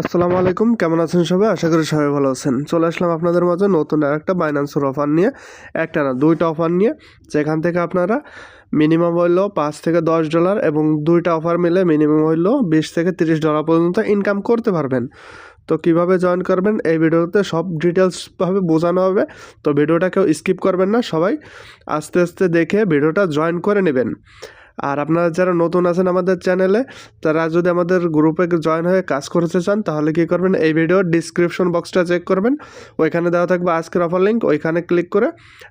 আসসালামু আলাইকুম, কেমন আছেন সবাই? আশা করি সবাই ভালো আছেন। চলে আসলাম আপনাদের মাঝে নতুন একটা বাইন্যান্সের অফার নিয়ে, একটা না, দুইটা অফার নিয়ে, যেখান থেকে আপনারা মিনিমাম হইল পাঁচ থেকে দশ ডলার এবং দুইটা অফার মিলে মিনিমাম হইল বিশ থেকে তিরিশ ডলার পর্যন্ত ইনকাম করতে পারবেন। তো কীভাবে জয়েন করবেন, এই ভিডিওতে সব ডিটেলসভাবে বোঝানো হবে। তো ভিডিওটা কেউ স্কিপ করবেন না সবাই। আস্তে আস্তে দেখে ভিডিওটা জয়েন করে নেবেন। আর আপনারা যারা নতুন আছেন আমাদের চ্যানেলে, তারা যদি আমাদের গ্রুপে জয়েন হয়ে কাজ করতে চান, তাহলে কি করবেন? এই ভিডিওর ডিসক্রিপশন বক্সটা চেক করবেন। ওইখানে দেওয়া থাকবে আজকের অফার লিঙ্ক ওইখানে ক্লিক করে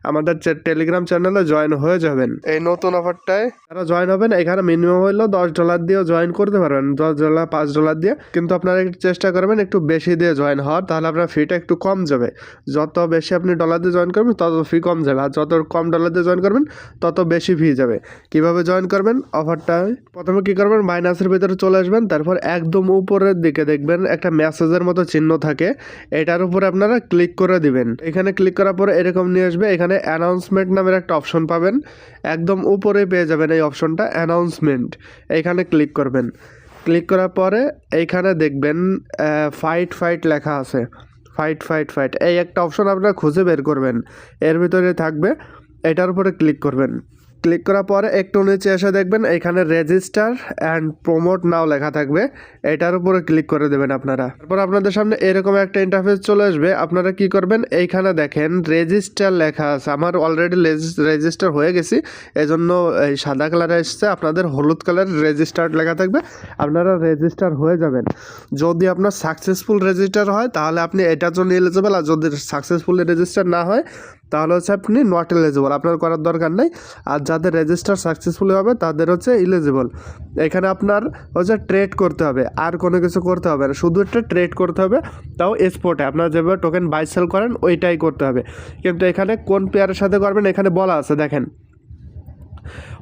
আমাদের টেলিগ্রাম চ্যানেলে জয়েন হয়ে যাবেন। এই নতুন অফারটায় যারা জয়েন হবেন, এখানে মিনিমাম হইল দশ ডলার দিয়েও জয়েন করতে পারবেন। দশ ডলার পাঁচ ডলার দিয়ে। কিন্তু আপনারা একটু চেষ্টা করবেন একটু বেশি দিয়ে জয়েন হওয়ার, তাহলে আপনার ফিটা একটু কম যাবে। যত বেশি আপনি ডলার দিয়ে জয়েন করবেন, তত ফি কম যাবে। আর যত কম ডলার দিয়ে জয়েন করবেন, তত বেশি ফি যাবে। কীভাবে জয়েন করবেন অফারটায় প্রথমে কি করবেন মাইনাসের ভিতরে চলে আসবেন, তারপর একদম উপরের দিকে দেখবেন একটা মেসেজের মতো চিহ্ন থাকে, এটার উপরে আপনারা ক্লিক করে দিবেন। এখানে ক্লিক করার পরে এরকম নিয়ে আসবে, এখানে অ্যানাউন্সমেন্ট নামের একটা অপশন পাবেন, একদম উপরে পেয়ে যাবেন এই অপশনটা অ্যানাউন্সমেন্ট এখানে ক্লিক করবেন। ক্লিক করার পরে এইখানে দেখবেন ফাইট ফাইট লেখা আছে ফাইট ফাইট ফাইট এই একটা অপশন আপনারা খুঁজে বের করবেন, এর ভিতরে থাকবে, এটার উপরে ক্লিক করবেন। ক্লিক করার পরে একটু নিচে এসে দেখবেন এখানে রেজিস্টার অ্যান্ড প্রমোট নাও লেখা থাকবে। এটার উপরে ক্লিক করে দেবেন আপনারা। তারপর আপনাদের সামনে এরকম একটা ইন্টারফেস চলে আসবে। আপনারা কি করবেন? এইখানে দেখেন রেজিস্টার লেখা আছে। আমার অলরেডি রেজিস্টার হয়ে গেছি। এজন্য এই সাদা কালারে এসছে। আপনাদের হলুদ কালার রেজিস্টার্ড লেখা থাকবে। আপনারা রেজিস্টার হয়ে যাবেন। যদি আপনার সাকসেসফুল রেজিস্টার হয়, তাহলে আপনি এটার জন্য এলিজিবল আর যদি সাকসেসফুল রেজিস্টার না হয় তাহলে হচ্ছে আপনি নট এলিজিবল আপনার করার দরকার নেই। আর যাদের রেজিস্টার সাকসেসফুলি হবে, তাদের হচ্ছে ইলিজিবল এখানে আপনার হচ্ছে ট্রেড করতে হবে। আর কোনো কিছু করতে হবে না। শুধু একটা ট্রেড করতে হবে, তাও স্পোর্টে আপনার যেভাবে টোকেন বাই সেল করেন, ওইটাই করতে হবে। কিন্তু এখানে কোন পেয়ারের সাথে করবেন, এখানে বলা আছে, দেখেন।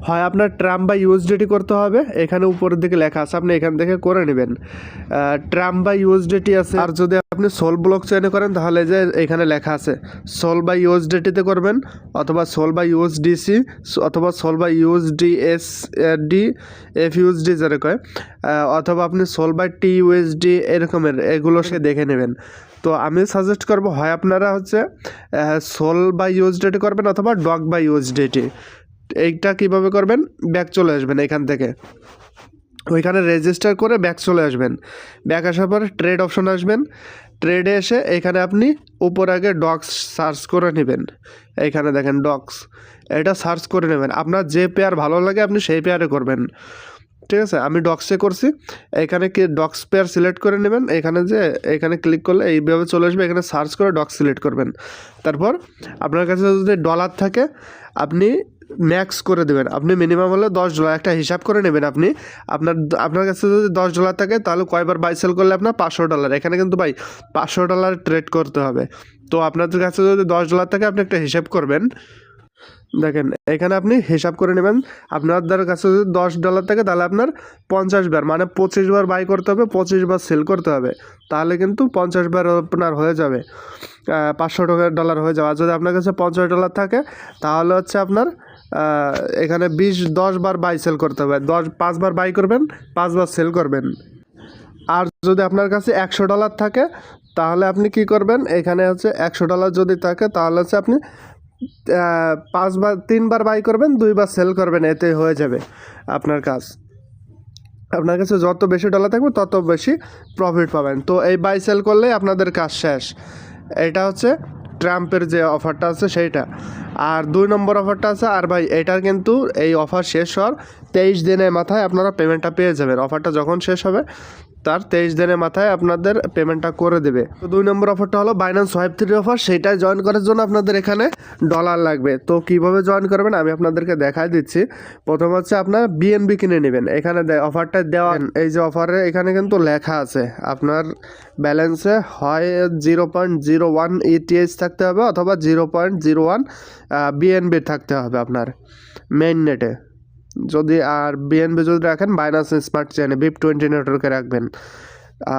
হয় আপনার ট্রাম বা ইউএসডিটি করতে হবে। এখানে উপরের দিকে লেখা আছে, আপনি এখান থেকে করে নেবেন। ট্রাম বা ইউএসডিটি আছে। আর যদি আপনি সোল ব্লক চেনে করেন, তাহলে যে এখানে লেখা আছে সোল বা ইউএসডিটিতে করবেন, অথবা সোল বা ইউএসডিসি অথবা সোল বা ইউএসডিএস ডি এফ ইউএসডি যারা কয় অথবা আপনি সোল বাই টি ইউএসডি এরকমের, এগুলো সে দেখে নেবেন। তো আমি সাজেস্ট করব, হয় আপনারা হচ্ছে সোল বা ইউএসডিটি করবেন, অথবা ডগ বা ইউএসডিটি এইটা কীভাবে করবেন? ব্যাক চলে আসবেন এখান থেকে। ওইখানে রেজিস্টার করে ব্যাক চলে আসবেন। ব্যাক আসার পরে ট্রেড অপশন আসবেন। ট্রেডে এসে এখানে আপনি উপর আগে ডক্স সার্চ করে নেবেন। এইখানে দেখেন ডক্স এটা সার্চ করে নেবেন। আপনার যে পেয়ার ভালো লাগে আপনি সেই পেয়ারে করবেন। ঠিক আছে? আমি ডক্সে করছি। এখানে কি ডক্স পেয়ার সিলেক্ট করে নেবেন? এখানে যে, এখানে ক্লিক করলে এইভাবে চলে আসবে। এখানে সার্চ করে ডক্স সিলেক্ট করবেন। তারপর আপনার কাছে যদি ডলার থাকে, আপনি ম্যাক্স করে দেবেন। আপনি মিনিমাম হলে দশ ডলার একটা হিসাব করে নেবেন আপনি। আপনার আপনার কাছে যদি দশ ডলার থাকে, তাহলে কয়বার বাই সেল করলে আপনার পাঁচশো ডলার এখানে কিন্তু ভাই, পাঁচশো ডলার ট্রেড করতে হবে। তো আপনাদের কাছে যদি দশ ডলার থাকে, আপনি একটা হিসাব করবেন। দেখেন, এখানে আপনি হিসাব করে নেবেন। আপনাদের কাছে যদি দশ ডলার থাকে, তাহলে আপনার পঞ্চাশ বার মানে পঁচিশ বার বাই করতে হবে, পঁচিশ বার সেল করতে হবে। তাহলে কিন্তু পঞ্চাশ বার আপনার হয়ে যাবে। পাঁচশো টাকা ডলার হয়ে যাবে। আর যদি আপনার কাছে পঞ্চাশ ডলার থাকে, তাহলে হচ্ছে আপনার এখানে বিশ, দশ বার বাই সেল করতে হবে। দশ পাঁচবার বাই করবেন পাঁচবার সেল করবেন। আর যদি আপনার কাছে একশো ডলার থাকে, তাহলে আপনি কি করবেন? এখানে হচ্ছে একশো ডলার যদি থাকে, তাহলে হচ্ছে আপনি পাঁচবার তিনবার বাই করবেন দুইবার সেল করবেন, এতে হয়ে যাবে আপনার কাজ। আপনার কাছে যত বেশি ডলার থাকবে, তত বেশি প্রফিট পাবেন। তো এই বাই সেল করলেই আপনাদের কাজ শেষ। এটা হচ্ছে ট্রাম্পের যে অফারটা আছে সেইটা। আর দুই নম্বর অফারটা আছে, আর ভাই এটার কিন্তু এই অফার শেষ হওয়ার তেইশ দিনের মাথায় আপনারা পেমেন্টটা পেয়ে যাবেন। অফারটা যখন শেষ হবে তার তেইশ দিনের মাথায় আপনাদের পেমেন্টটা করে দেবে। তো দুই নম্বর অফারটা হলো বাইন্যান্স ওয়াইপ থ্রি অফার সেটা জয়েন করার জন্য আপনাদের এখানে ডলার লাগবে। তো কীভাবে জয়েন করবেন আমি আপনাদেরকে দেখাই দিচ্ছি। প্রথম হচ্ছে আপনার বিএনবি কিনে নেবেন। এখানে অফারটা দেওয়া এই যে অফারে এখানে কিন্তু লেখা আছে। আপনার ব্যালেন্সে হয় zero point zero one ETS থাকতে হবে অথবা zero point zero one BNB থাকতে হবে আপনার মেইন নেটে যদি আর বিএনবি যদি রাখেন বাইনান্স স্মার্ট চেনে বিপ টোয়েন্টি নেটওয়ার্কে রাখবেন।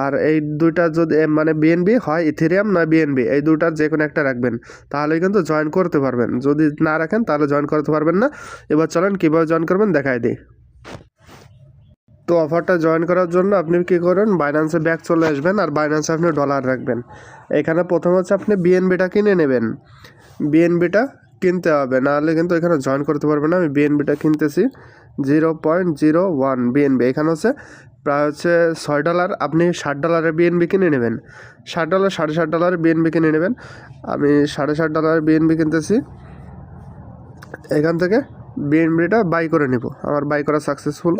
আর এই দুইটা যদি মানে বিএনবি হয় ইথেরিয়াম না বিএনবি এই দুটার যে কোনো একটা রাখবেন। তাহলেই কিন্তু জয়েন করতে পারবেন। যদি না রাখেন, তাহলে জয়েন করতে পারবেন না। এবার চলেন, কীভাবে জয়েন করবেন দেখাই দিই। তো অফারটা জয়েন করার জন্য আপনি কী করেন বাইন্যান্সে ব্যাক চলে আসবেন আর বাইন্যান্সে আপনি ডলার রাখবেন। এখানে প্রথম হচ্ছে আপনি বিএনবিটা কিনে নেবেন। বিএনবিটা কিনতে হবে। নাহলে কিন্তু এখানে জয়েন করতে পারবে না। আমি বিএনবিটা কিনতেছি। Zero point zero one BNB এখানে হচ্ছে প্রায় হচ্ছে ছয় ডলার আপনি ষাট ডলারের বিএনবি কিনে নেবেন। ষাট ডলার সাড়ে ষাট ডলারের বিএনবি কিনে নেবেন। আমি সাড়ে ষাট ডলারের বিএনবি কিনতেছি। এখান থেকে বিএনবিটা বাই করে নিব। আমার বাই করা সাকসেসফুল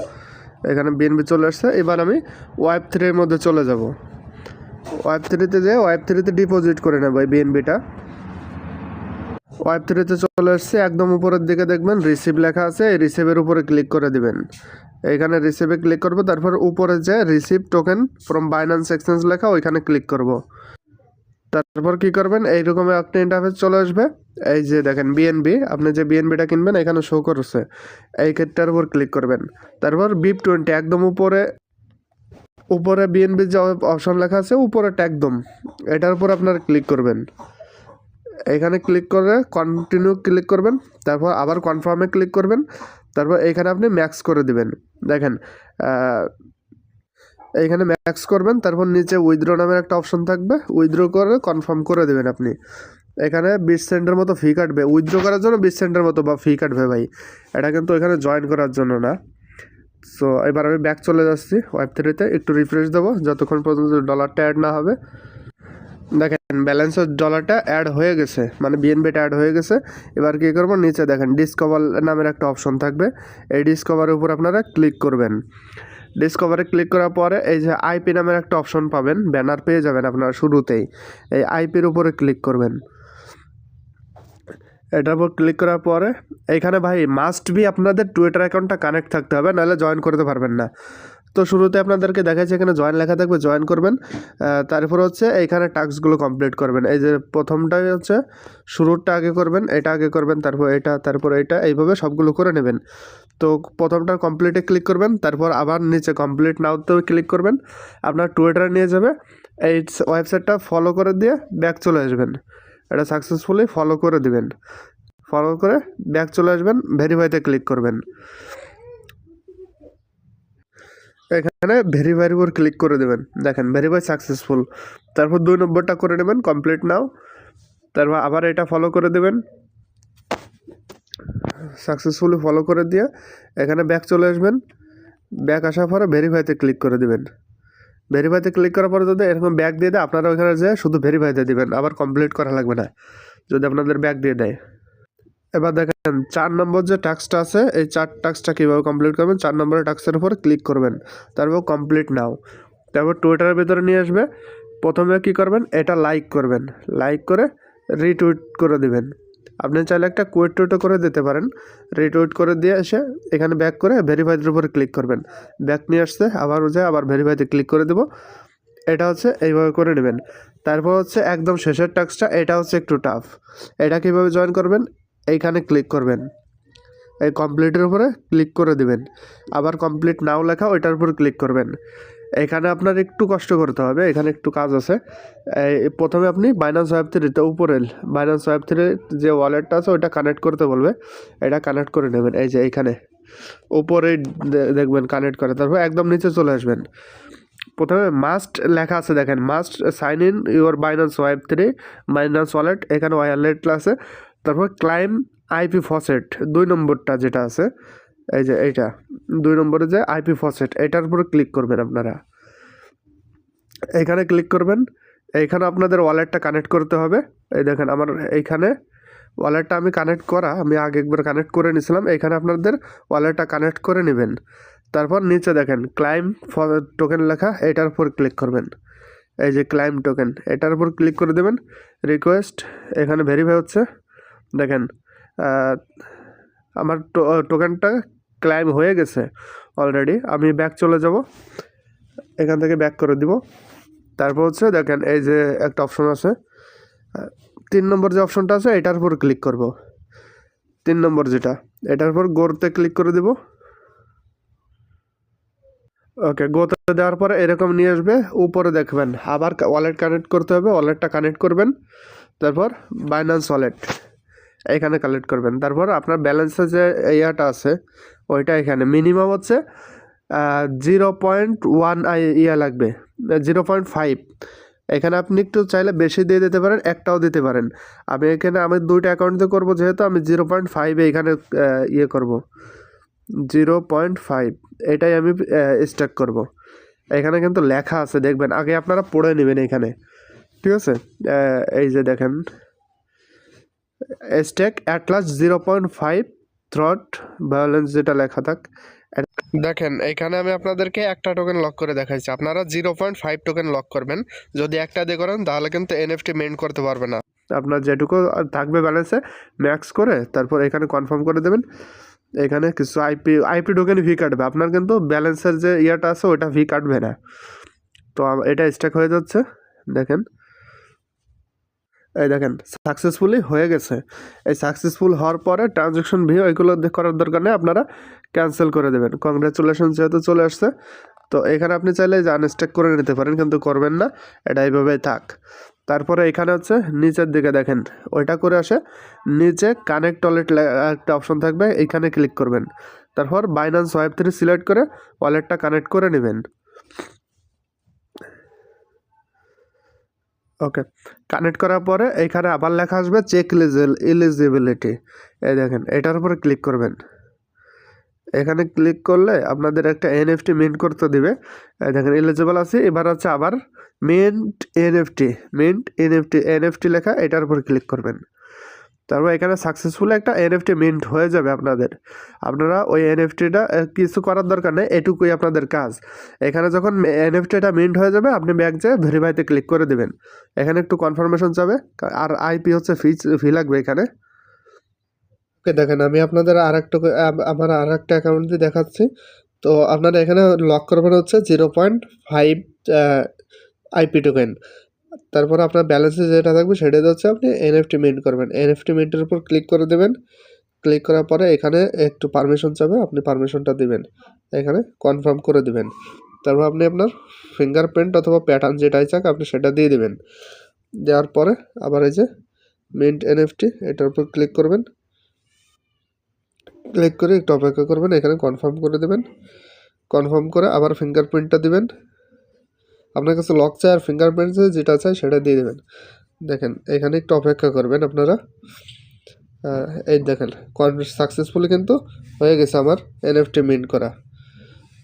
এখানে বিএনবি চলে আসছে। এবার আমি ওয়াইপ থ্রির মধ্যে চলে যাব। ওয়াইপ থ্রিতে যেয়ে ওয়াইপ থ্রিতে ডিপোজিট করে নেব এই বিএনবিটা ওয়াইপ থ্রিতে চলে আসছে একদম উপরের দিকে দেখবেন রিসিভ লেখা আছে, এই রিসিভের উপরে ক্লিক করে দিবেন। এইখানে রিসিভে ক্লিক করব, তারপর উপরে যে receive token from Binance exchange লেখা, ওইখানে ক্লিক করব। তারপর কি করবেন, এইরকম একটা ইন্টারফেস চলে আসবে, এই যে দেখেন বিএনবি আপনি যে বিএনবিটা কিনবেন, এখানে শো করছে, এই ক্ষেত্রটার উপর ক্লিক করবেন। তারপর বিপ টোয়েন্টি একদম উপরে উপরে বিএনবির যে অপশন লেখা আছে উপরেটা একদম এটার উপর আপনারা ক্লিক করবেন। এখানে ক্লিক করে কন্টিনিউ ক্লিক করবেন, তারপর আবার কনফার্মে ক্লিক করবেন, তারপর এখানে আপনি ম্যাক্স করে দিবেন। দেখেন এইখানে ম্যাক্স করবেন, তারপর নিচে উইথড্র নামের একটা অপশন থাকবে উইথড্র করে কনফার্ম করে দেবেন আপনি। এখানে বিশ সেন্টের মতো ফি কাটবে। উইথড্র করার জন্য বিশ সেন্টের মতো বা ফি কাটবে ভাই। এটা কিন্তু এখানে জয়েন করার জন্য না। সো এবার আমি ব্যাক চলে যাচ্ছি ওয়েব থ্রিতে একটু রিফ্রেশ দেবো, যতক্ষণ পর্যন্ত ডলারটা অ্যাড না হবে। দেখেন ব্যালেন্সের ডলারটা অ্যাড হয়ে গেছে মানে বিএনবিটা অ্যাড হয়ে গেছে। এবার কী করব? নিচে দেখেন ডিসকভার নামের একটা অপশন থাকবে। এই ডিসকভারের উপর আপনারা ক্লিক করবেন। ডিসকভারে ক্লিক করার পরে এই যে আইপি নামের একটা অপশন পাবেন ব্যানার পেয়ে যাবেন আপনারা শুরুতেই। এই আইপির উপরে ক্লিক করবেন। এটার উপর ক্লিক করার পরে এইখানে ভাই মাস্ট বি আপনাদের টুইটার অ্যাকাউন্টটা কানেক্ট থাকতে হবে, নাহলে জয়েন করতে পারবেন না। তো শুরুতে আপনাদেরকে দেখাচ্ছে, এখানে জয়েন লেখা থাকবে জয়েন করবেন। তারপর হচ্ছে এইখানে টাস্কগুলো কমপ্লিট করবেন। এই যে প্রথমটাই হচ্ছে, শুরুরটা আগে করবেন, এটা আগে করবেন, তারপর এটা তারপর এটা, এইভাবে সবগুলো করে নেবেন। তো প্রথমটা কমপ্লিটে ক্লিক করবেন, তারপর আবার নিচে কমপ্লিট নাওতেও ক্লিক করবেন। আপনার টুইটারে নিয়ে যাবে, এই ওয়েবসাইটটা ফলো করে দিয়ে ব্যাক চলে আসবেন। এটা সাকসেসফুলি ফলো করে দিবেন। ফলো করে ব্যাক চলে আসবেন ভেরিফাইতে ক্লিক করবেন। এখানে ভেরিফাইয়ের উপর ক্লিক করে দেবেন। দেখেন ভেরিফাই সাকসেসফুল তারপর দুই নম্বরটা করে নেবেন কমপ্লিট নাও তারপর আবার এটা ফলো করে দেবেন। সাকসেসফুলি ফলো করে দিয়ে এখানে ব্যাক চলে আসবেন। ব্যাক আসার পরে ভেরিফাইতে ক্লিক করে দেবেন। ভেরিফাইতে ক্লিক করার পরে যদি এরকম ব্যাক দিয়ে দেয়, আপনারা ওইখানে যে শুধু ভেরিফাইতে দিবেন, আবার কমপ্লিট করা লাগবে না। যদি আপনাদের ব্যাক দিয়ে দেয়। এবার দেখেন, চার নম্বর যে টাস্কটা আছে, এই চার টাস্কটা কীভাবে কমপ্লিট করবেন, চার নম্বরের টাস্কের উপর ক্লিক করবেন। তারপর কমপ্লিট নাও তারপর টুইটারের ভিতরে নিয়ে আসবে। প্রথমে কি করবেন, এটা লাইক করবেন। লাইক করে রিটুইট করে দিবেন। আপনি চাইলে একটা কুইট টুইটও করে দিতে পারেন। রিটুইট করে দিয়ে এসে এখানে ব্যাক করে ভেরিফাইদের উপরে ক্লিক করবেন। ব্যাক নিয়ে আসছে আবার যে আবার ভেরিফাইতে ক্লিক করে দেবো। এটা হচ্ছে এইভাবে করে নেবেন। তারপর হচ্ছে একদম শেষের টাস্কটা এটা হচ্ছে একটু টাফ এটা কীভাবে জয়েন করবেন? এইখানে ক্লিক করবেন। এই কমপ্লিটের উপরে ক্লিক করে দিবেন। আবার কমপ্লিট নাও লেখা ওইটার উপর ক্লিক করবেন। এখানে আপনার একটু কষ্ট করতে হবে, এখানে একটু কাজ আছে। প্রথমে আপনি বাইন্যান্স ওয়েব থ্রিতে উপরে বাইন্যান্স ওয়েব থ্রির যে ওয়ালেটটা আছে ওইটা কানেক্ট করতে বলবে। এটা কানেক্ট করে নেবেন, এই যে এইখানে। উপরে দেখবেন কানেক্ট করে, তারপর একদম নিচে চলে আসবেন। প্রথমে মাস্ট লেখা আছে, দেখেন। Must sign in your Binance web three Binance wallet এখানে ওয়ালেট আছে। তারপর ক্লাইম আইপি ফসেট দুই নম্বরটা যেটা আছে, এই যে এইটা, দুই নম্বরে যে আইপি ফসেট এটার উপরে ক্লিক করবেন আপনারা। এইখানে ক্লিক করবেন এইখানে আপনাদের ওয়ালেটটা কানেক্ট করতে হবে। এই দেখেন আমার এইখানে ওয়ালেটটা আমি কানেক্ট করা, আমি আগে একবার কানেক্ট করে নিয়েছিলাম এইখানে আপনাদের ওয়ালেটটা কানেক্ট করে নেবেন। তারপর নিচে দেখেন ক্লাইম টোকেন লেখা, এটার উপর ক্লিক করবেন। এই যে ক্লাইম টোকেন এটার উপর ক্লিক করে দেবেন রিকোয়েস্ট এখানে ভেরিফাই হচ্ছে। দেখেন আমার টোকেনটা ক্লাইম হয়ে গেছে অলরেডি আমি ব্যাক চলে যাব, এখান থেকে ব্যাক করে দিব। তারপর হচ্ছে দেখেন, এই যে একটা অপশন আছে তিন নম্বর যে অপশনটা আছে, এটার উপর ক্লিক করব। তিন নম্বর যেটা, এটার উপর গোরতে ক্লিক করে দিব। ওকে গোতে দেওয়ার পরে এরকম নিয়ে আসবে, উপরে দেখবেন, আবার ওয়ালেট কানেক্ট করতে হবে ওয়ালেটটা কানেক্ট করবেন, তারপর বাইন্যান্স ওয়ালেট এখানে কালেক্ট করবেন। তারপর আপনার ব্যালেন্সে যে ইয়াটা আছে, ওইটা এখানে মিনিমাম হচ্ছে জিরো পয়েন্ট ওয়ান আই ইয়া লাগবে জিরো পয়েন্ট ফাইভ এখানে আপনি একটু চাইলে বেশি দিয়ে দিতে পারেন, একটাও দিতে পারেন। আমি এখানে, আমি দুইটা অ্যাকাউন্ট করব, যেহেতু আমি জিরো পয়েন্ট ফাইভে এখানে ইয়ে করব। জিরো পয়েন্ট ফাইভ এটাই আমি স্টার্ট করব। এখানে কিন্তু লেখা আছে, দেখবেন, আগে আপনারা পড়ে নেবেন এখানে। ঠিক আছে? এই যে দেখেন stake at least zero point five through balance যেটা লেখা থাক। দেখেন, এখানে আমি আপনাদেরকে একটা টোকেন লক করে দেখাইছি। আপনারা zero point five token lock করবেন। যদি একটা দিয়ে করেন, তাহলে কিন্তু এনএফটি মেন্ট করতে পারবে না। আপনার যেটুকু থাকবে ব্যালেন্সে ম্যাক্স করে তারপর এখানে কনফার্ম করে দেবেন। এখানে কিছু আইপি আইপি টোকেন ভি কাটবে। আপনার কিন্তু ব্যালেন্সের যে ইয়েটা আছে ওটা ভি কাটবে না। তো এটা স্ট্যাক হয়ে যাচ্ছে। দেখেন। এই দেখেন সাকসেসফুলি হয়ে গেছে। এই সাকসেসফুল হওয়ার পরে ট্রানজ্যাকশন ভিউ এগুলো করার দরকার নেই, আপনারা ক্যান্সেল করে দেবেন। কংগ্রাচুলেশন যেহেতু চলে আসছে, তো এখানে আপনি চাইলে যে আনস্টেক করে নিতে পারেন, কিন্তু করবেন না, এটা এইভাবেই থাক। তারপরে এখানে হচ্ছে নিচের দিকে দেখেন, ওইটা করে আসে, নিচে কানেক্ট ওয়ালেট একটা অপশন থাকবে এইখানে ক্লিক করবেন। তারপর বাইন্যান্স ওয়েব থ্রি সিলেক্ট করে ওয়ালেটটা কানেক্ট করে নেবেন। ওকে কানেক্ট করার পরে এখানে আবার লেখা আসবে চেক এলিজিবিলিটি এই দেখেন, এটার উপরে ক্লিক করবেন। এখানে ক্লিক করলে আপনাদের একটা এনএফটি মিন্ট করতে দিবে। দেখেন এলিজিবল আছে, এবার আছে আবার mint NFT mint NFT NFT লেখা, এটার উপর ক্লিক করবেন। তারপর এখানে সাকসেসফুল একটা এনএফটি মিন্ট হয়ে যাবে আপনাদের। আপনারা ওই এনএফটিটা কিছু করার দরকার নেই, এটুকুই আপনাদের কাজ। এখানে যখন এনএফটিটা মিন্ট হয়ে যাবে, আপনি ব্যাগ যেয়ে ভেরিফাইতে ক্লিক করে দেবেন। এখানে একটু কনফার্মেশন যাবে আর আইপি হচ্ছে ফি ফি লাগবে এখানে। ওকে, দেখেন, আমি আপনাদের আর একটা আমার আর একটা অ্যাকাউন্ট দিয়ে দেখাচ্ছি। তো আপনারা এখানে লক করবেন হচ্ছে zero point five IP token তারপর আপনার ব্যালেন্সে যেটা থাকবে সেটা হচ্ছে আপনি এনএফটি মিন্ট করবেন। এনএফটি মিন্টের উপর ক্লিক করে দেবেন। ক্লিক করার পরে এখানে একটু পারমিশন চাবে, আপনি পারমিশনটা দিবেন। এখানে কনফার্ম করে দিবেন। তারপর আপনি আপনার ফিঙ্গারপ্রিন্ট অথবা প্যাটার্ন যেটাই চাক, আপনি সেটা দিয়ে দিবেন। দেওয়ার পরে আবার এই যে মিন্ট এনএফটি এটার উপর ক্লিক করবেন। ক্লিক করে একটু অপেক্ষা করবেন, এখানে কনফার্ম করে দেবেন। কনফার্ম করে আবার ফিঙ্গারপ্রিন্টটা দিবেন। আপনার কাছে লক চাই আর ফিঙ্গারপ্রিন্ট যেটা চাই সেটা দিয়ে দেবেন। দেখেন, এখানে একটু অপেক্ষা করবেন আপনারা। এই দেখেন সাকসেসফুলি কিন্তু হয়ে গেছে আমার এনএফটি মিন্ট করা।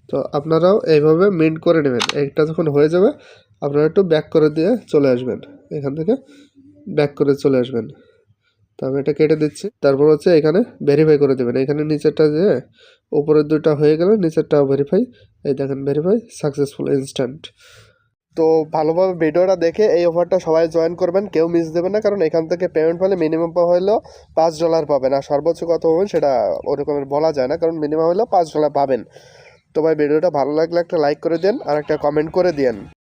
তো আপনারাও এইভাবে মিন্ট করে নেবেন। একটা যখন হয়ে যাবে, আপনারা একটু ব্যাক করে দিয়ে চলে আসবেন। এখান থেকে ব্যাক করে চলে আসবেন। তো আমি এটা কেটে দিচ্ছি। তারপর হচ্ছে এখানে ভেরিফাই করে দেবেন। এখানে নিচেরটা যে উপরের দুটা হয়ে গেলে নিচেরটাও ভেরিফাই এই দেখেন ভেরিফাই সাকসেসফুল ইনস্ট্যান্ট তো ভালোভাবে ভিডিওটা দেখে এই অফারটা সবাই জয়েন করবেন, কেউ মিস দেবেন না, কারণ এখান থেকে পেমেন্ট হলে মিনিমাম হলেও পাঁচ ডলার পাবেন। আর সর্বোচ্চ কত হবেন সেটা ওরকমের বলা যায় না, কারণ মিনিমাম হলেও পাঁচ ডলার পাবেন। তো ভাই, ভিডিওটা ভালো লাগলে একটা লাইক করে দেন আর একটা কমেন্ট করে দেন